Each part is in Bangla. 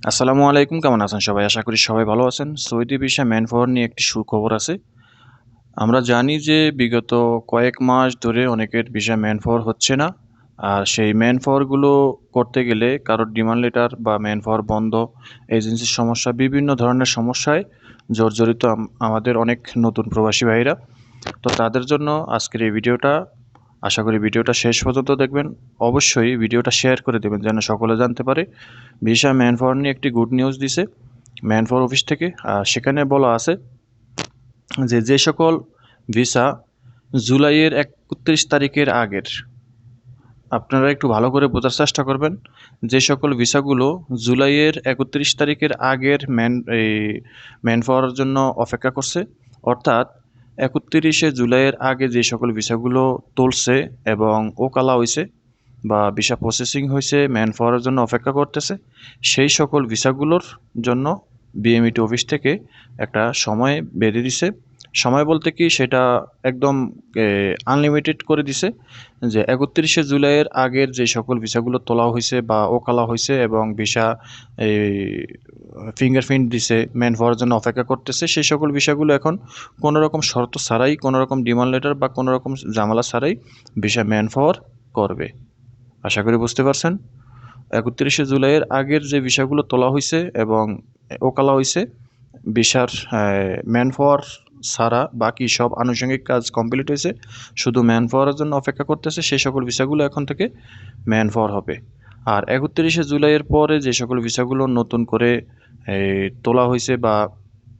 আসসালামু আলাইকুম, কেমন আছেন সবাই? আশা করি সবাই ভালো আছেন। সৌদি ভিসা ম্যান নিয়ে একটি সুখবর আছে। আমরা জানি যে বিগত কয়েক মাস ধরে অনেকের ভিসা ম্যান হচ্ছে না। আর সেই ম্যান করতে গেলে কারোর ডিমান্ড লেটার বা ম্যান বন্ধ এজেন্সির সমস্যা, বিভিন্ন ধরনের সমস্যায় জর্জরিত আমাদের অনেক নতুন প্রবাসী ভাইরা তো তাদের জন্য আজকের এই ভিডিওটা আশা করি ভিডিওটা শেষ পর্যন্ত দেখবেন। অবশ্যই ভিডিওটা শেয়ার করে দেবেন যেন সকলে জানতে পারে। ভিসা ম্যান পাওয়ার নিয়ে একটি গুড নিউজ দিছে ম্যান পাওয়ার অফিস থেকে। আর সেখানে বলা আছে যে যে সকল ভিসা জুলাইয়ের একত্রিশ তারিখের আগের, আপনারা একটু ভালো করে বোঝার চেষ্টা করবেন। যে সকল ভিসাগুলো জুলাইয়ের একত্রিশ তারিখের আগের ম্যান এই ম্যান পাওয়ার জন্য অপেক্ষা করছে, অর্থাৎ একত্রিশে জুলাইয়ের আগে যে সকল ভিসাগুলো তুলছে এবং ওকালা হয়েছে বা ভিসা প্রসেসিং হয়েছে ম্যান পাওয়ারের জন্য অপেক্ষা করতেছে, সেই সকল ভিসাগুলোর জন্য বিএমইটি অফিস থেকে একটা সময় বেঁধে দিছে। সময় বলতে কি সেটা একদম আনলিমিটেড করে দিছে যে একত্রিশে জুলাইয়ের আগের যে সকল ভিসাগুলো তোলা হয়েছে বা ওকালা হয়েছে এবং ভিসা এই ফিঙ্গারপ্রিন্ট দিছে ম্যান পাওয়ার জন্য অপেক্ষা করতেছে, সেই সকল বিষয়গুলো এখন কোনো রকম শর্ত ছাড়াই কোনো রকম ডিমান্ড লেটার বা কোনো রকম ঝামেলা ছাড়াই ভিসা ম্যান পাওয়ার করবে। আশা করি বুঝতে পারছেন? একত্রিশে জুলাইয়ের আগের যে বিষয়গুলো তোলা হয়েছে এবং ওকালা হয়েছে ভিসার ম্যান পাওয়ার ছাড়া বাকি সব আনুষঙ্গিক কাজ কমপ্লিট হয়েছে, শুধু ম্যান পাওয়ারের জন্য অপেক্ষা করতেছে সেই সকল ভিসাগুলো এখন থেকে ম্যান পাওয়ার হবে। আর একত্রিশে জুলাইয়ের পরে যে সকল ভিসাগুলো নতুন করে তোলা হয়েছে বা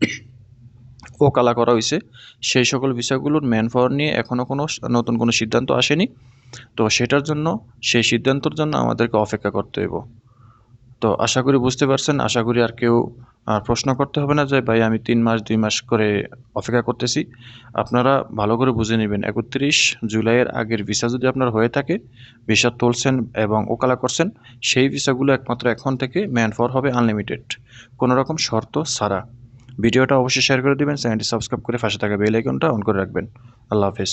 ওকালা করা হয়েছে, সেই সকল ভিসাগুলোর ম্যান পাওয়ার নিয়ে এখনও কোনো নতুন কোনো সিদ্ধান্ত আসেনি। তো সেটার জন্য, সেই সিদ্ধান্তর জন্য আমাদেরকে অপেক্ষা করতে হইব। তো আশা করি বুঝতে পারছেন, আশা করি আর কেউ আহ, প্রশ্ন করতে হবে না যে ভাই আমি তিন মাস দুই মাস করে অপেক্ষা করতেছি। আপনারা ভালো করে বুঝে নেবেন। একত্রিশ জুলাইয়ের আগের ভিসা যদি আপনার হয়ে থাকে ভিসা তুলছেন এবং ওকালা করছেন সেই ভিসাগুলো একমাত্র এখন থেকে ম্যান ফর হবে আনলিমিটেড। কোনো রকম শর্ত ছাড়া। ভিডিওটা অবশ্যই শেয়ার করে দেবেন চ্যানেলটি সাবস্ক্রাইব করে পাশে থাকা বেল আইকনটা অন করে রাখবেন। আল্লাহ হাফেজ।